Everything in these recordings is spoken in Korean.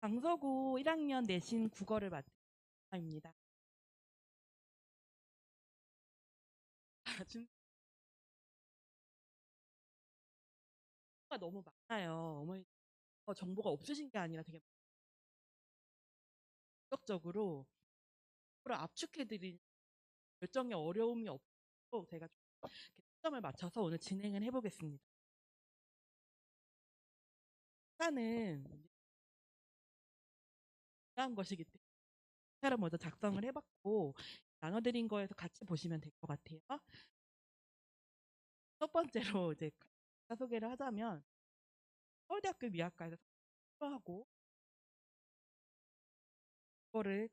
강서구 1학년 내신 국어를 맡은 입니다. 아, 너무 많아요. 어머니 어, 정보가 없으신 게 아니라 되게 적극적으로 압축해드린 결정에 어려움이 없도록 제가 초점을 맞춰서 오늘 진행을 해보겠습니다. 시간은 중요한 것이기 때문에 차를 먼저 작성을 해봤고 나눠드린 거에서 같이 보시면 될 것 같아요. 첫 번째로 이제 소개를 하자면 서울대학교 미학과에서 하고 그거를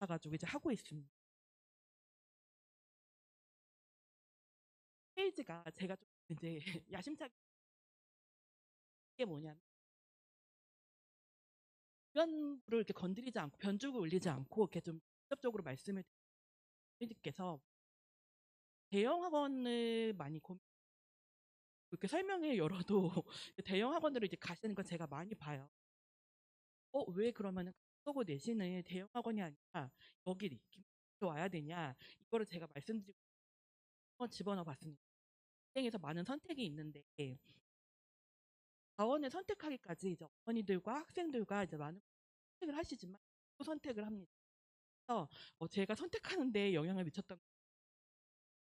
가지고 이제 하고 있습니다. 페이지가 제가 좀 이제 야심차게 이게 뭐냐면 변부를 이렇게 건드리지 않고 변죽을 올리지 않고 이렇게 좀 직접적으로 말씀을 선생님께서 대형 학원을 많이 고민 이렇게 설명회 열어도 대형 학원으로 이제 가시는 건 제가 많이 봐요. 어, 왜 그러면은 서고 내신을 대형 학원이 아니라 여기 와야 되냐? 이거를 제가 말씀드리고 집어넣어 봤습니다. 인생에서 많은 선택이 있는데 자원을 선택하기까지 이제 어머니들과 학생들과 이제 많은 선택을 하시지만 또 선택을 합니다. 그래서 어, 제가 선택하는 데 영향을 미쳤던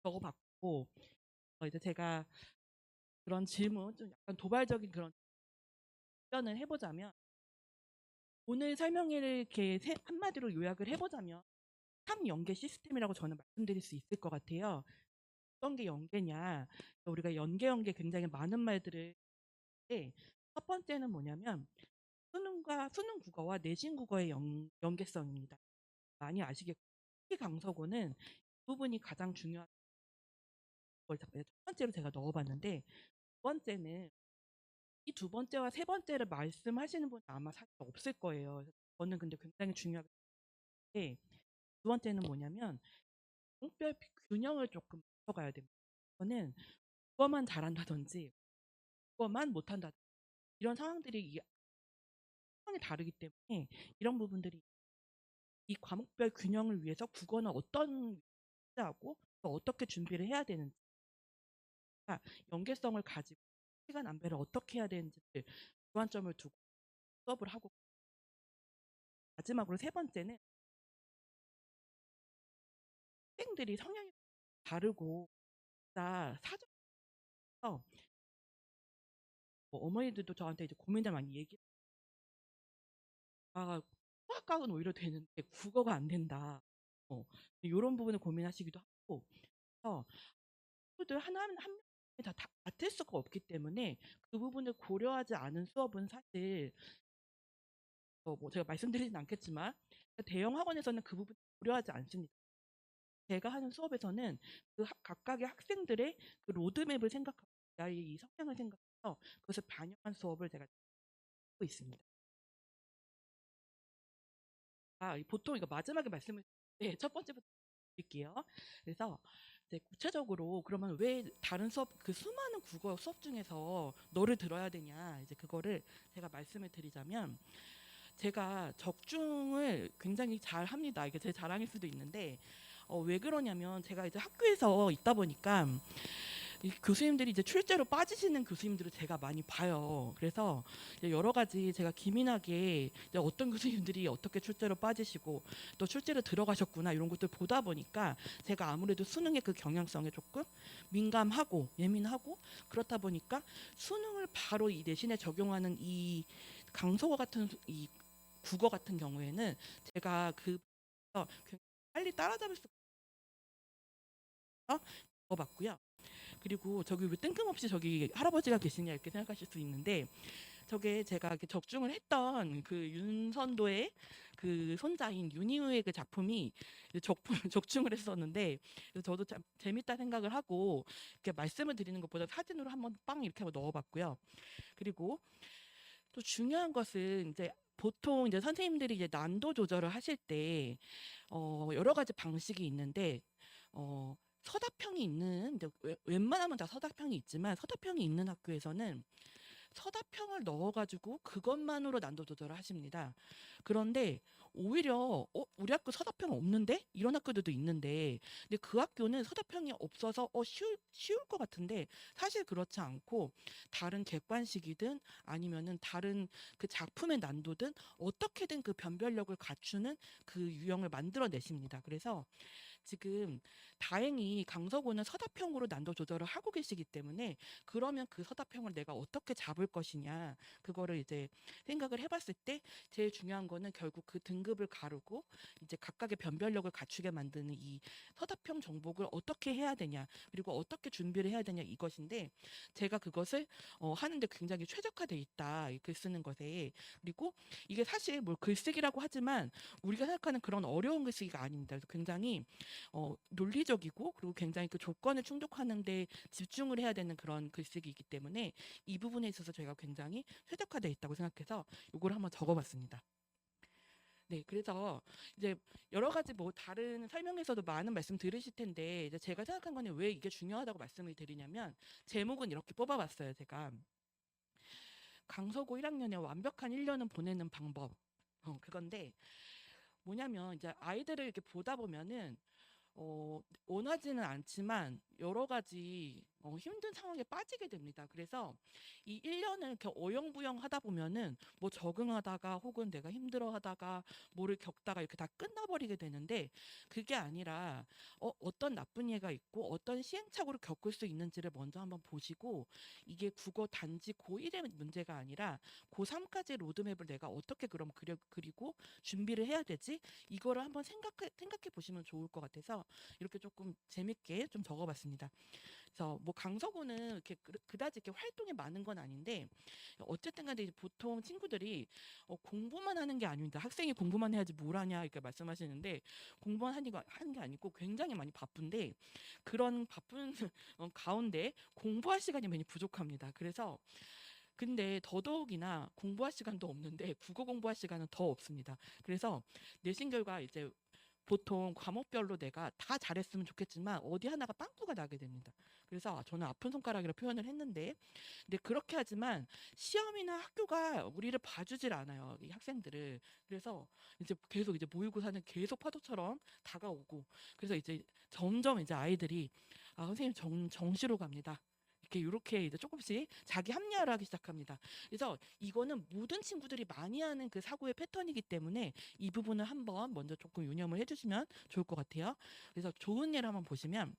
적어봤고 어, 이제 제가 그런 질문 좀 약간 도발적인 그런 답변을 해보자면 오늘 설명회를 이렇게 세- 한마디로 요약을 해보자면 3연계 시스템이라고 저는 말씀드릴 수 있을 것 같아요. 어떤 게 연계냐? 우리가 연계 연계 굉장히 많은 말들을 하는데 첫 번째는 뭐냐면 수능과 수능 국어와 내신 국어의 연, 연계성입니다. 많이 아시겠고 특히 강서구는 이 부분이 가장 중요한 걸첫 번째로 제가 넣어봤는데 두 번째는 이 두 번째와 세 번째를 말씀하시는 분은 아마 사실 없을 거예요. 저는 근데 굉장히 중요하게 생각하는데 두 번째는 뭐냐면 성별 균형을 조금 맞춰가야 됩니다. 저는 그거만 잘한다든지 그거만 못한다. 이런 상황들이 이 상황이 다르기 때문에 이런 부분들이 이 과목별 균형을 위해서 국어는 어떤 하고 또 어떻게 준비를 해야 되는지 아, 연계성을 가지고 시간 안배를 어떻게 해야 되는지를 주안점을 두고 수업을 하고 마지막으로 세 번째는 학생들이 성향이 다르고 사정에서 뭐 어머니들도 저한테 이제 고민을 많이 얘기 아 수학과는 오히려 되는데 국어가 안 된다 어, 이런 부분을 고민하시기도 하고 그래서 친구들 하나 한 명이 다, 다 같을 수가 없기 때문에 그 부분을 고려하지 않은 수업은 사실 어, 뭐 제가 말씀드리진 않겠지만 대형 학원에서는 그 부분 고려하지 않습니다. 제가 하는 수업에서는 그 학- 각각의 학생들의 그 로드맵을 생각하고 나의 이 성향을 생각해서 그것을 반영한 수업을 제가 하고 있습니다. 아, 이 보통 이거 마지막에 말씀을 네, 첫 번째부터 드릴게요. 그래서 구체적으로 그러면 왜 다른 수업 그 수많은 국어 수업 중에서 너를 들어야 되냐 이제 그거를 제가 말씀을 드리자면 제가 적중을 굉장히 잘 합니다. 이게 제 자랑일 수도 있는데 어, 왜 그러냐면 제가 이제 학교에서 있다 보니까 이 교수님들이 이제 출제로 빠지시는 교수님들을 제가 많이 봐요. 그래서 여러 가지 제가 기민하게 이제 어떤 교수님들이 어떻게 출제로 빠지시고 또 출제로 들어가셨구나 이런 것들 보다 보니까 제가 아무래도 수능의 그 경향성에 조금 민감하고 예민하고 그렇다 보니까 수능을 바로 이 내신에 적용하는 이 강서구 같은 수- 이 국어 같은 경우에는 제가 그 어, 빨리 따라잡을 수 봤고요. 그리고 저기 왜 뜬금없이 저기 할아버지가 계시냐 이렇게 생각하실 수 있는데 저게 제가 이렇게 적중을 했던 그 윤선도의 그 손자인 윤희우의 그 작품이 적품, 적중을 했었는데 저도 참 재밌다 생각을 하고 이렇게 말씀을 드리는 것보다 사진으로 한번 빵 이렇게 한번 넣어봤고요. 그리고 또 중요한 것은 이제 보통 이제 선생님들이 이제 난도 조절을 하실 때 어, 여러 가지 방식이 있는데 어, 서다평이 있는 웬만하면 다 서다평이 있지만 서다평이 있는 학교에서는 서다평을 넣어가지고 그것만으로 난도 조절을 하십니다. 그런데 오히려 어 우리 학교 서다평 없는데 이런 학교들도 있는데 근데 그 학교는 서다평이 없어서 어 쉬울 쉬울 것 같은데 사실 그렇지 않고 다른 객관식이든 아니면은 다른 그 작품의 난도든 어떻게든 그 변별력을 갖추는 그 유형을 만들어내십니다. 그래서 지금 다행히 강서구는 서다평으로 난도 조절을 하고 계시기 때문에 그러면 그 서다평을 내가 어떻게 잡을 것이냐 그거를 이제 생각을 해봤을 때 제일 중요한 거는 결국 그 등급을 가르고 이제 각각의 변별력을 갖추게 만드는 이 서다평 정복을 어떻게 해야 되냐 그리고 어떻게 준비를 해야 되냐 이것인데 제가 그것을 어, 하는데 굉장히 최적화돼 있다 이글 쓰는 것에 그리고 이게 사실 뭐 글쓰기라고 하지만 우리가 생각하는 그런 어려운 글쓰기가 아닙니다. 그래서 굉장히 어, 논리적이고 그리고 굉장히 그 조건을 충족하는데 집중을 해야 되는 그런 글쓰기이기 때문에 이 부분에 있어서 저희가 굉장히 최적화되어 있다고 생각해서 이걸 한번 적어봤습니다. 네, 그래서 이제 여러 가지 뭐 다른 설명에서도 많은 말씀 들으실 텐데 이제 제가 생각한 거는 왜 이게 중요하다고 말씀을 드리냐면 제목은 이렇게 뽑아봤어요, 제가. 강서구 1학년에 완벽한 1년은 보내는 방법. 어, 그건데 뭐냐면 이제 아이들을 이렇게 보다 보면은 어, 원하지는 않지만 여러 가지 어, 힘든 상황에 빠지게 됩니다. 그래서 이 1년을 이렇게 어영부영 하다 보면은 뭐 적응하다가 혹은 내가 힘들어 하다가 뭐를 겪다가 이렇게 다 끝나버리게 되는데 그게 아니라 어, 어떤 나쁜 예가 있고 어떤 시행착오를 겪을 수 있는지를 먼저 한번 보시고 이게 국어 단지 고1의 문제가 아니라 고3까지 로드맵을 내가 어떻게 그럼 그려, 그리고 준비를 해야 되지? 이거를 한번 생각해, 생각해 보시면 좋을 것 같아서 이렇게 조금 재밌게 좀 적어봤습니다. 그래서 뭐 강서구는 이렇게 그- 그다지 이렇게 활동이 많은 건 아닌데 어쨌든 간에 보통 친구들이 어, 공부만 하는 게 아닙니다. 학생이 공부만 해야지 뭘 하냐 이렇게 말씀하시는데 공부만 하는 게 아니고 굉장히 많이 바쁜데 그런 바쁜 어, 가운데 공부할 시간이 많이 부족합니다. 그래서 근데 더더욱이나 공부할 시간도 없는데 국어 공부할 시간은 더 없습니다. 그래서 내신 결과 이제 보통 과목별로 내가 다 잘했으면 좋겠지만 어디 하나가 빵꾸가 나게 됩니다. 그래서 저는 아픈 손가락이라 표현을 했는데 근데 그렇게 하지만 시험이나 학교가 우리를 봐주질 않아요. 이 학생들을. 그래서 이제 계속 이제 모의고사는 계속 파도처럼 다가오고 그래서 이제 점점 이제 아이들이 아 선생님 정, 정시로 갑니다. 이렇게 이렇게 이제 조금씩 자기 합리화를 하기 시작합니다. 그래서 이거는 모든 친구들이 많이 하는 그 사고의 패턴이기 때문에 이 부분을 한번 먼저 조금 유념을 해주시면 좋을 것 같아요. 그래서 좋은 예를 한번 보시면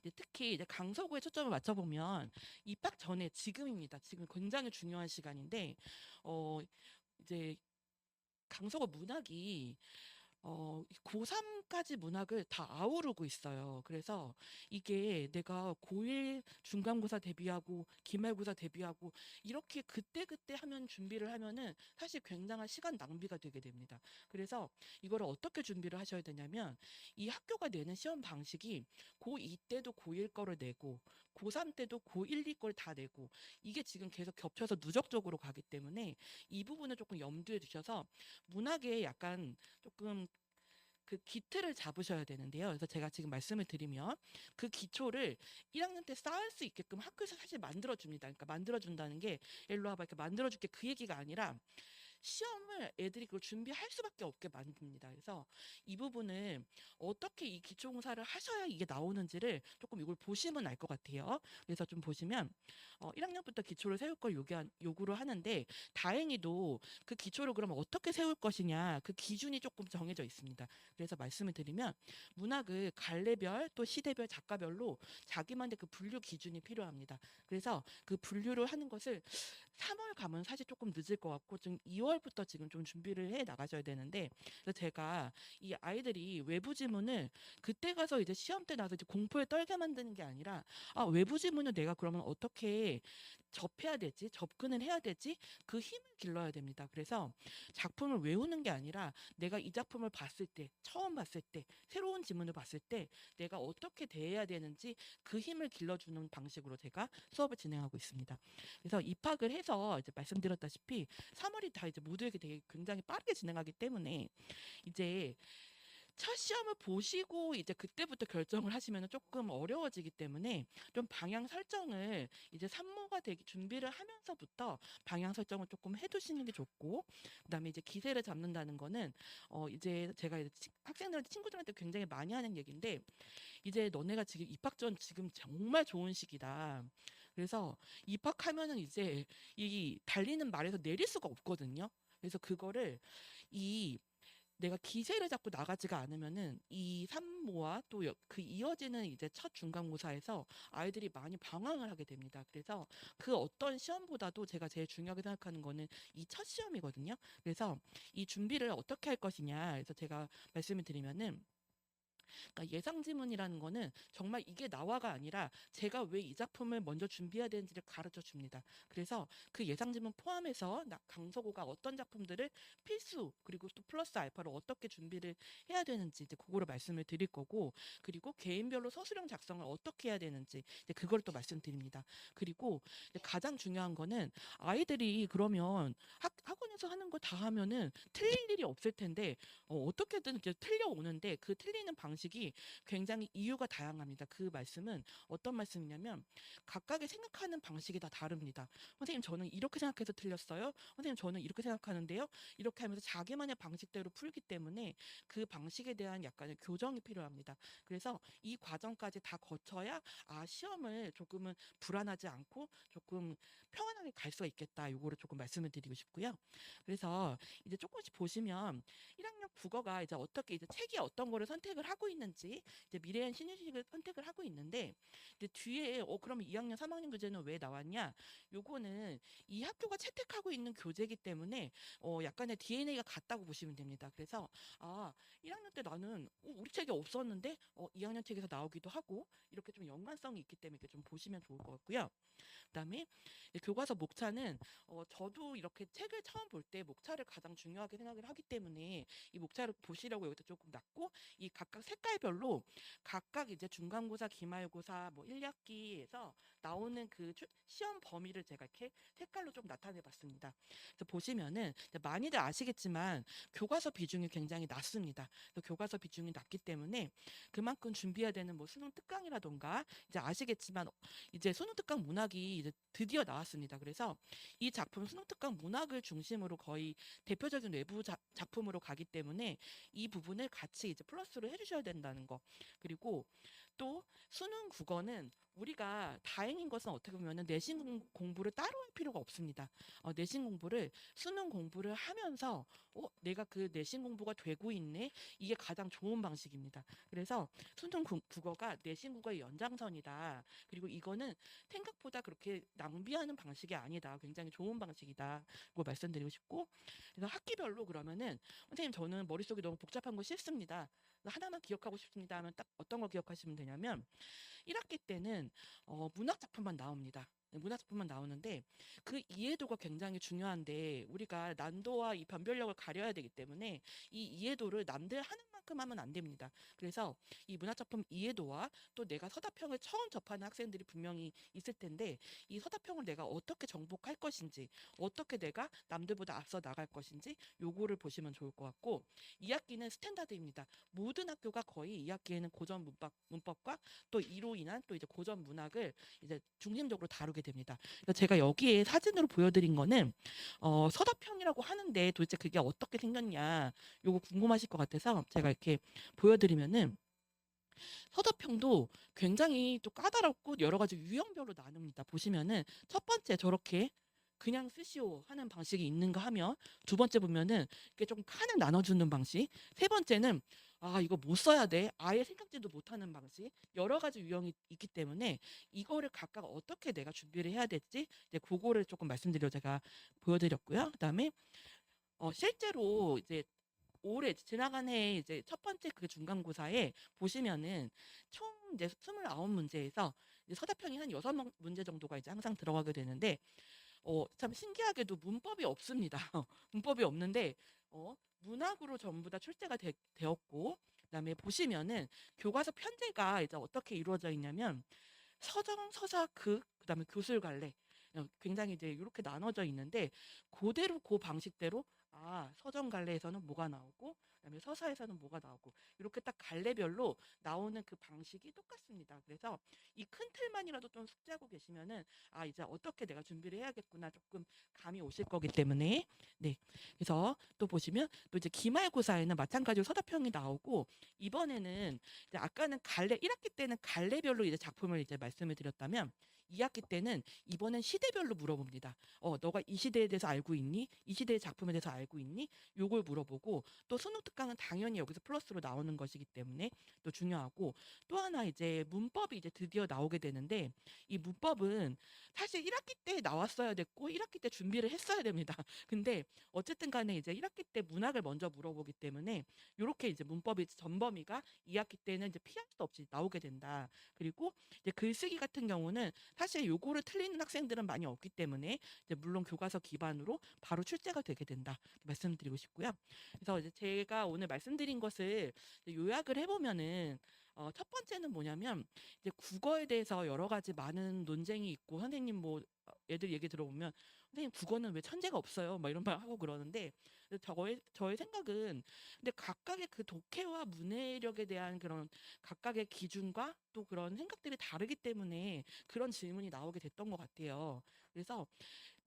이제 특히 이제 강서구에 초점을 맞춰보면 입학 전에 지금입니다. 지금 굉장히 중요한 시간인데 어 이제 강서구 문학이 어, 고3까지 문학을 다 아우르고 있어요. 그래서 이게 내가 고1 중간고사 대비하고 기말고사 대비하고 이렇게 그때그때 하면 준비를 하면은 사실 굉장한 시간 낭비가 되게 됩니다. 그래서 이거를 어떻게 준비를 하셔야 되냐면 이 학교가 내는 시험 방식이 고2 때도 고1 거를 내고 고3 때도 고1, 2걸 다 내고 이게 지금 계속 겹쳐서 누적적으로 가기 때문에 이 부분을 조금 염두에 두셔서 문학에 약간 조금 그 기틀을 잡으셔야 되는데요. 그래서 제가 지금 말씀을 드리면 그 기초를 1학년 때 쌓을 수 있게끔 학교에서 사실 만들어 줍니다. 그러니까 만들어 준다는 게 일로 와봐 이렇게 만들어 줄게 그 얘기가 아니라 시험을 애들이 그걸 준비할 수밖에 없게 만듭니다. 그래서 이 부분을 어떻게 이 기초공사를 하셔야 이게 나오는지를 조금 이걸 보시면 알 것 같아요. 그래서 좀 보시면 어, 1학년부터 기초를 세울 걸 요구한, 요구를 하는데 다행히도 그 기초를 그러면 어떻게 세울 것이냐 그 기준이 조금 정해져 있습니다. 그래서 말씀을 드리면 문학을 갈래별 또 시대별 작가별로 자기만의 그 분류 기준이 필요합니다. 그래서 그 분류를 하는 것을 3월 가면 사실 조금 늦을 것 같고 지금 2월부터 지금 좀 준비를 해 나가셔야 되는데 제가 이 아이들이 외부 지문을 그때 가서 이제 시험 때 나서 이제 공포에 떨게 만드는 게 아니라 아 외부 지문을 내가 그러면 어떻게 접해야 되지 접근을 해야 되지 그 힘을 길러야 됩니다. 그래서 작품을 외우는 게 아니라 내가 이 작품을 봤을 때 처음 봤을 때 새로운 지문을 봤을 때 내가 어떻게 대해야 되는지 그 힘을 길러주는 방식으로 제가 수업을 진행하고 있습니다. 그래서 입학을 해서 이제 말씀드렸다시피 3월이 다 이제 모두에게 되게 굉장히 빠르게 진행하기 때문에 이제 첫 시험을 보시고 이제 그때부터 결정을 하시면은 쪼끔 어려워지기 때문에 좀 방향 설정을 이제 산모가 되기 준비를 하면서부터 방향 설정을 쪼끔 해 두시는 게 좋고 그다음에 이제 기세를 잡는다는 거는 어 이제 제가 이제 치 학생들한테 친구들한테 굉장히 많이 하는 얘기인데 "이제 너네가 지금 입학 전 지금 정말 좋은 시기다." 그래서 입학하면은 이제 이 달리는 말에서 내릴 수가 없거든요. 그래서 그거를 이 내가 기세를 잡고 나가지가 않으면은 이 산모와 또여그 이어지는 이제 첫 중간고사에서 아이들이 많이 방황을 하게 됩니다. 그래서 그 어떤 시험보다도 제가 제일 중요하게 생각하는 거는 이 첫 시험이거든요. 그래서 이 준비를 어떻게 할 것이냐 그래서 제가 말씀을 드리면은 그러니까 예상 지문이라는 거는 정말 이게 나와가 아니라 제가 왜 이 작품을 먼저 준비해야 되는지를 가르쳐 줍니다. 그래서 그 예상 지문 포함해서 나 강서구가 어떤 작품들을 필수 그리고 또 플러스 알파로 어떻게 준비를 해야 되는지 이제 그거를 말씀을 드릴 거고 그리고 개인별로 서술형 작성을 어떻게 해야 되는지 이제 그걸 또 말씀드립니다. 그리고 가장 중요한 거는 아이들이 그러면 학 학원에서 하는 거 다 하면은 틀릴 일이 없을 텐데 어 어떻게든 이제 틀려 오는데 그 틀리는 방식 이 굉장히 이유가 다양합니다. 그 말씀은 어떤 말씀이냐면 각각의 생각하는 방식이 다 다릅니다. "선생님 저는 이렇게 생각해서 틀렸어요. 선생님 저는 이렇게 생각하는데요." 이렇게 하면서 자기만의 방식대로 풀기 때문에 그 방식에 대한 약간의 교정이 필요합니다. 그래서 이 과정까지 다 거쳐야 '아 시험을 조금은 불안하지 않고 조금 평안하게 갈 수가 있겠다.' 요거를 조금 말씀을 드리고 싶고요. 그래서 이제 쪼끔씩 보시면 1 학년 국어가 이제 어떻게 이제 책이 어떤 거를 선택을 하고 있는지 이제 미래엔 신유식을 선택을 하고 있는데 이제 뒤에 어 그러면 2 학년 3 학년 교재는 왜 나왔냐? 요거는 이 학교가 채택하고 있는 교재이기 때문에 어 약간의 DNA가 같다고 보시면 됩니다. 그래서 아 1 학년 때 나는 어 우리 책에 없었는데 어 2 학년 책에서 나오기도 하고 이렇게 좀 연관성이 있기 때문에 이렇게 좀 보시면 좋을 것 같고요. 그다음에 이 교과서 목차는 어 저도 이렇게 책을 처음 볼 때 목차를 가장 중요하게 생각을 하기 때문에 이 목차를 보시라고 여기다 쪼끔 놨고 이 각각 색깔별로 각각 이제 중간고사, 기말고사 뭐 1 학기에서 나오는 그출 시험 범위를 제가 이렇게 색깔로 좀 나타내 봤습니다. 보시면은 많이들 아시겠지만 교과서 비중이 굉장히 낮습니다. 교과서 비중이 낮기 때문에 그만큼 준비해야 되는 뭐 수능 특강이라든가 이제 아시겠지만 이제 수능 특강 문학이 이제 드디어 나왔습니다. 그래서 이 작품 수능 특강 문학을 중심으로 거의 대표적인 외부 작 작품으로 가기 때문에 이 부분을 같이 이제 플러스를 해 주셔야 된다는 거. 그리고 또 수능 국어는 우리가 다행인 것은 어떻게 보면은 내신 공 공부를 따로 할 필요가 없습니다. 어 내신 공부를 수능 공부를 하면서 '어 내가 그 내신 공부가 되고 있네.' 이게 가장 좋은 방식입니다. 그래서 '수능 국 국어가 내신 국어의 연장선이다. 그리고 이거는 생각보다 그렇게 낭비하는 방식이 아니다. 굉장히 좋은 방식이다.'고 말씀드리고 싶고 그래서 학기별로 그러면은 "선생님 저는 머릿속이 너무 복잡한 거 싫습니다. 하나만 기억하고 싶습니다." 하면 딱 어떤 걸 기억하시면 되냐면 1 학기 때는 어 문학 작품만 나옵니다. 네 문학 작품만 나오는데 그 이해도가 굉장히 중요한데 우리가 난도와 이 변별력을 가려야 되기 때문에 이 이해도를 남들 하는 만큼 하면 안 됩니다. 그래서 이 문학 작품 이해도와 또 내가 서답형을 처음 접하는 학생들이 분명히 있을 텐데 이 서답형을 내가 어떻게 정복할 것인지 어떻게 내가 남들보다 앞서 나갈 것인지 요거를 보시면 좋을 것 같고 2 학기는 스탠다드입니다. 모든 학교가 거의 2 학기에는 고전 문법 문법과 또 이로 인한 또 이제 고전 문학을 이제 중심적으로 다루게 됩니다. 그래서 제가 여기에 사진으로 보여 드린 거는 어 서답형이라고 하는데 도대체 그게 어떻게 생겼냐 요거 궁금하실 것 같아서 제가 이렇게 보여 드리면은 서답형도 굉장히 또 까다롭고 여러 가지 유형별로 나눕니다. 보시면은 첫 번째 저렇게 "그냥 쓰시오." 하는 방식이 있는가 하면 두 번째 보면은 이렇게 좀 칸을 나눠 주는 방식 세 번째는 " 아 이거 못 써야 돼." 아예 생각지도 못하는 방식 여러 가지 유형이 있기 때문에 이거를 각각 어떻게 내가 준비를 해야 될지 이제 고거를 쪼끔 말씀드리려고 제가 보여 드렸고요. 그다음에 어 실제로 이제 올해 지나간 해에 이제 첫 번째 그 중간고사에 보시면은 총 이제 29 문제에서 이제 서답형이 한6문 문제 정도가 이제 항상 들어가게 되는데 어 참 신기하게도 문법이 없습니다. 문법이 없는데 어 문학으로 전부 다 출제가 되 되었고 그다음에 보시면은 교과서 편제가 이제 어떻게 이루어져 있냐면 서정, 서사, 극 그다음에 교술갈래 어 굉장히 이제 요렇게 나눠져 있는데 고대로 고 방식대로 아 서점 갈래에서는 뭐가 나오고 그다음에 서사에서는 뭐가 나오고 이렇게 딱 갈래별로 나오는 그 방식이 똑같습니다. 그래서 이 큰 틀만이라도 좀 숙지하고 계시면은 아 이제 어떻게 내가 준비를 해야겠구나 조금 감이 오실 거기 때문에 네 그래서 또 보시면 또 이제 기말고사에는 마찬가지로 서답형이 나오고 이번에는 이제 아까는 갈래 1학기 때는 갈래별로 이제 작품을 이제 말씀을 드렸다면 2학기 때는 이번엔 시대별로 물어봅니다. 어, 너가 이 시대에 대해서 알고 있니? 이 시대의 작품에 대해서 알고 있니? 요걸 물어보고 또 수능 특강은 당연히 여기서 플러스로 나오는 것이기 때문에 또 중요하고 또 하나 이제 문법이 이제 드디어 나오게 되는데 이 문법은 사실 1학기 때 나왔어야 됐고 1학기 때 준비를 했어야 됩니다. 근데 어쨌든 간에 이제 1학기 때 문학을 먼저 물어보기 때문에 요렇게 이제 문법이 전범위가 2학기 때는 이제 피할 수 없이 나오게 된다. 그리고 이제 글쓰기 같은 경우는 사실 요거를 틀리는 학생들은 많이 없기 때문에 물론 교과서 기반으로 바로 출제가 되게 된다. 말씀드리고 싶고요. 그래서 이제 제가 오늘 말씀드린 것을 요약을 해보면은 어, 첫 번째는 뭐냐면 이제 국어에 대해서 여러 가지 많은 논쟁이 있고 선생님 뭐 어, 애들 얘기 들어보면 선생님 국어는 왜 천재가 없어요? 막 이런 말 하고 그러는데 저의 저의 생각은 근데 각각의 그 독해와 문해력에 대한 그런 각각의 기준과 또 그런 생각들이 다르기 때문에 그런 질문이 나오게 됐던 것 같아요. 그래서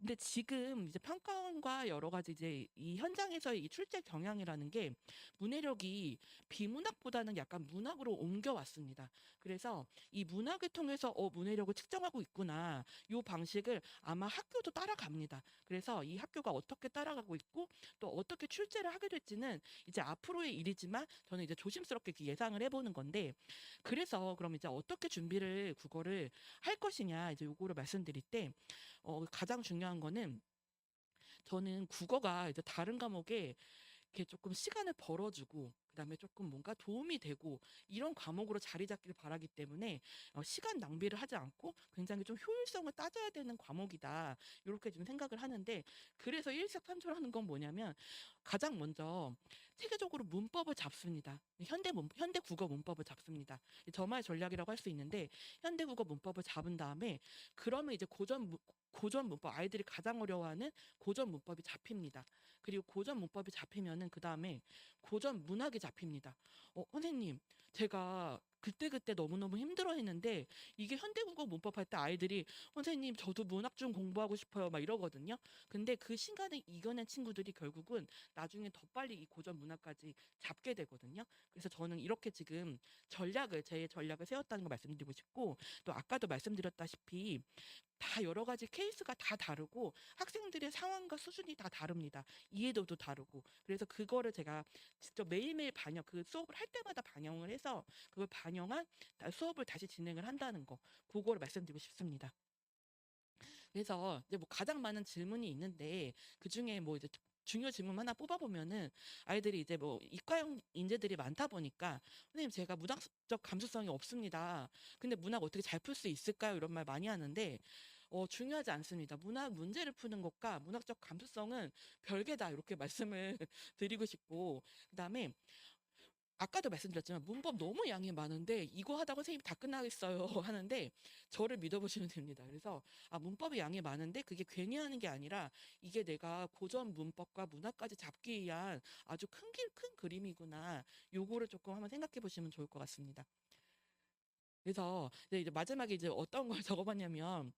근데 지금 이제 평가원과 여러 가지 이제 이 현장에서의 이 출제 경향이라는 게 문해력이 비문학보다는 약간 문학으로 옮겨왔습니다. 그래서 이 문학을 통해서 어 문해력을 측정하고 있구나. 요 방식을 아마 학교도 따라갑니다. 그래서 이 학교가 어떻게 따라가고 있고 또 어떻게 출제를 하게 될지는 이제 앞으로의 일이지만 저는 이제 조심스럽게 예상을 해보는 건데 그래서 그럼 이제 어떻게 준비를 국어를 할 것이냐 이제 요거를 말씀드릴 때 어, 가장 중요한 거는 저는 국어가 이제 다른 과목에 이렇게 조금 시간을 벌어주고 그다음에 조금 뭔가 도움이 되고 이런 과목으로 자리 잡기를 바라기 때문에 어, 시간 낭비를 하지 않고 굉장히 좀 효율성을 따져야 되는 과목이다 이렇게 좀 생각을 하는데 그래서 일석삼조라는 건 뭐냐면 가장 먼저 체계적으로 문법을 잡습니다. 현대 문, 현대 국어 문법을 잡습니다. 저말 전략이라고 할 수 있는데 현대 국어 문법을 잡은 다음에 그러면 이제 고전 문- 고전 문법 아이들이 가장 어려워하는 고전 문법이 잡힙니다. 그리고 고전 문법이 잡히면은 그 다음에 고전 문학이 잡힙니다. 어, 선생님, 제가 그때그때 너무너무 힘들어 했는데 이게 현대국어 문법 할 때 아이들이 선생님, 저도 문학 좀 공부하고 싶어요. 막 이러거든요. 근데 그 시간을 이겨낸 친구들이 결국은 나중에 더 빨리 이 고전 문학까지 잡게 되거든요. 그래서 저는 이렇게 지금 전략을, 제 전략을 세웠다는 걸 말씀드리고 싶고 또 아까도 말씀드렸다시피 다 여러 가지 케이스가 다 다르고 학생들의 상황과 수준이 다 다릅니다. 이해도도 다르고. 그래서 그거를 제가 직접 매일매일 반영, 그 수업을 할 때마다 반영을 해서 그걸 반 영한 다- 수업을 다시 진행을 한다는 거. 그거를 말씀드리고 싶습니다. 그래서 이제 뭐 가장 많은 질문이 있는데 그 중에 뭐 이제 중요 질문 하나 뽑아보면은 아이들이 이제 뭐 이과형 인재들이 많다 보니까 선생님 제가 문학적 감수성이 없습니다. 근데 문학 어떻게 잘 풀 수 있을까요? 이런 말 많이 하는데 어, 중요하지 않습니다. 문학 문제를 푸는 것과 문학적 감수성은 별개다. 이렇게 말씀을 드리고 싶고 그다음에 아까도 말씀드렸지만 문법 너무 양이 많은데 이거 하다가 선생님 다 끝나겠어요 하는데 저를 믿어보시면 됩니다. 그래서 아 문법의 양이 많은데 그게 괜히 하는 게 아니라 이게 내가 고전 문법과 문학까지 잡기 위한 아주 큰 길, 큰 그림이구나. 요거를 조금 한번 생각해 보시면 좋을 것 같습니다. 그래서 이제 이제 마지막에 이제 어떤 걸 적어봤냐면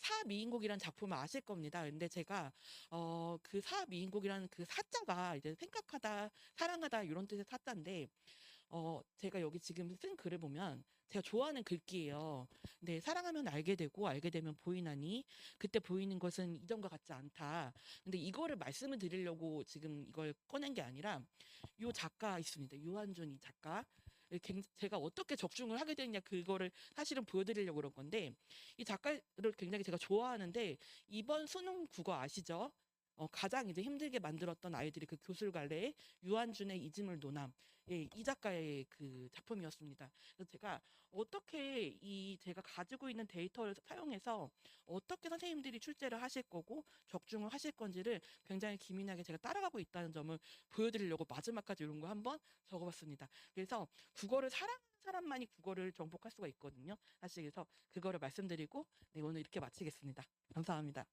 사미인곡이라는 작품을 아실 겁니다. 근데 제가 어 그 사미인곡이라는 그 사자가 이제 생각하다, 사랑하다 이런 뜻의 사자인데 어 제가 여기 지금 쓴 글을 보면 제가 좋아하는 글귀예요. 근데 사랑하면 알게 되고 알게 되면 보이나니 그때 보이는 것은 이전과 같지 않다. 근데 이거를 말씀을 드리려고 지금 이걸 꺼낸 게 아니라 요 작가 있습니다. 유한준 이 작가. 굉- 제가 어떻게 적중을 하게 됐냐 그거를 사실은 보여드리려고 그런 건데 이 작가를 굉장히 제가 좋아하는데 이번 수능 국어 아시죠? 어, 가장 이제 힘들게 만들었던 아이들이 그 교술 갈래의 유한준의 이즘을 노남 예, 이 작가의 그 작품이었습니다. 그래서 제가 어떻게 이 제가 가지고 있는 데이터를 사용해서 어떻게 선생님들이 출제를 하실 거고 적중을 하실 건지를 굉장히 기민하게 제가 따라가고 있다는 점을 보여드리려고 마지막까지 이런 거 한번 적어봤습니다. 그래서 국어를 사랑하는 사람만이 국어를 정복할 수가 있거든요. 사실 그래서 그거를 말씀드리고 네, 오늘 이렇게 마치겠습니다. 감사합니다.